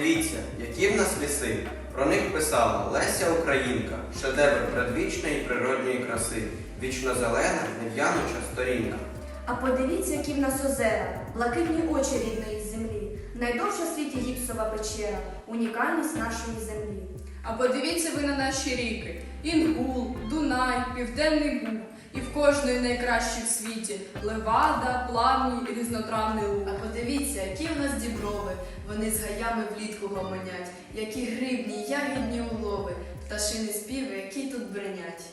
подивіться, які в нас ліси. Про них писала Леся Українка, шедевр предвічної природньої краси, вічно зелена, нев'януча сторінка. А подивіться, які в нас озера, блакитні очі рідної землі, найдовша в світі гіпсова печера, унікальність нашої землі. А подивіться ви на наші ріки: Інгул, Дунай, Південний Буг. І в кожної найкращій в світі. Левада, плавній, різнотравний луг. А подивіться, які в нас діброви, вони з гаями влітку гомонять, які грибні, ягідні улови, пташини співи, які тут бринять.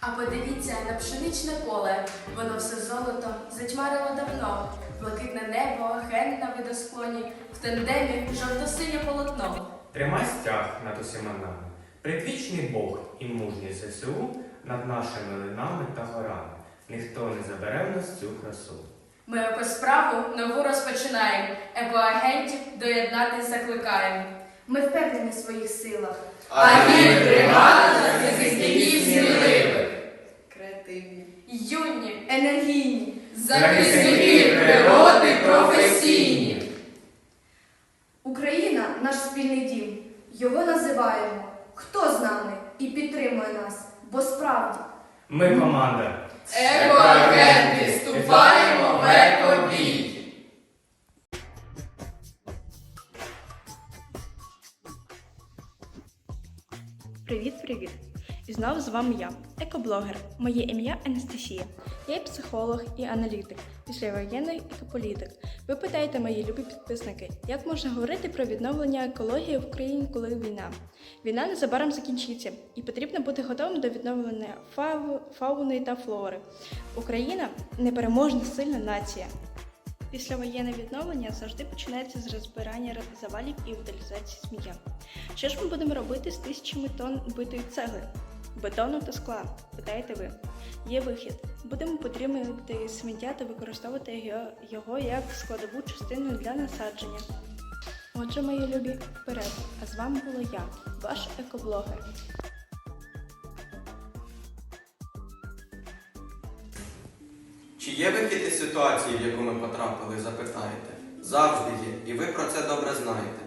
А подивіться на пшеничне поле, воно все золото затьмарило давно, блакитне небо, ген на видосклоні, в тандемі жовто-синє полотно. Тримай стяг над усіма нами, предвічний Бог і мужній ЗСУ над нашими линами та горами. Ніхто не забере в нас цю красу. Ми якось справу нову розпочинаємо, екоагентів доєднатись закликаємо. Ми впевнені в своїх силах. А він бригада захисників сміливих. Креативні. Юні, енергійні. Захисники природи професійні. Україна наш спільний дім. Його називаємо. Хто з нами і підтримує нас? Бо справді Ми команда. Екоагенти, вступаємо в екобій. Привіт-привіт! І знову з вами я, екоблогер. Моє ім'я Анастасія. Я психолог і аналітик, післявоєнний екополітик. Ви питаєте, мої любі підписники, як можна говорити про відновлення екології в Україні, коли війна? Війна незабаром закінчиться, і потрібно бути готовим до відновлення фау- фауни та флори. Україна непереможна сильна нація. Післявоєнне відновлення завжди починається з розбирання завалів і утилізації сміття. Що ж ми будемо робити з тисячами тонн битої цегли, бетону та скла? Питаєте ви? Є вихід. Будемо підтримувати сміття та використовувати його, його як складову частину для насадження. Отже, мої любі, вперед! А з вами була я, ваш екоблогер. Чи є вихід із ситуації, в яку ми потрапили, запитаєте? Завжди є, і ви про це добре знаєте.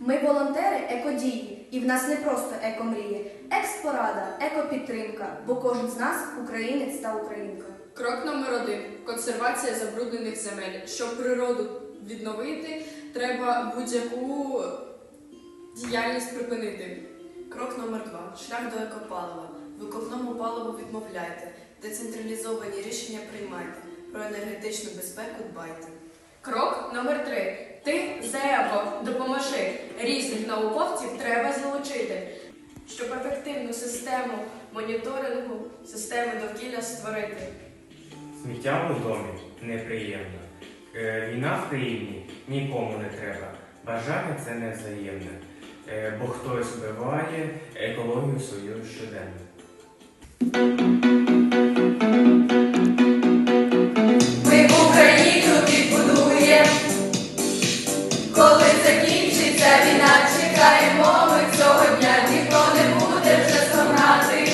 ми волонтери екодії, і в нас не просто екомрії, експорада, екопідтримка, бо кожен з нас українець та українка. Крок номер один консервація забруднених земель. Щоб природу відновити, треба будь-яку діяльність припинити. Крок номер два. Шлях до екопалива. Викопному паливу відмовляйте. Децентралізовані рішення приймайте. Про енергетичну безпеку дбайте. Крок номер три. Ти ЗЕБО, допоможи. Різних науковців треба залучити, щоб ефективну систему моніторингу, системи довкілля створити. Сміття в домі неприємно. Е, Війна в країні нікому не треба. Бажання це не взаємне. Е, Бо хтось вбиває екологію свою щоденно. Тільки війна чекаємо, ми цього ніхто не буде вже согнати.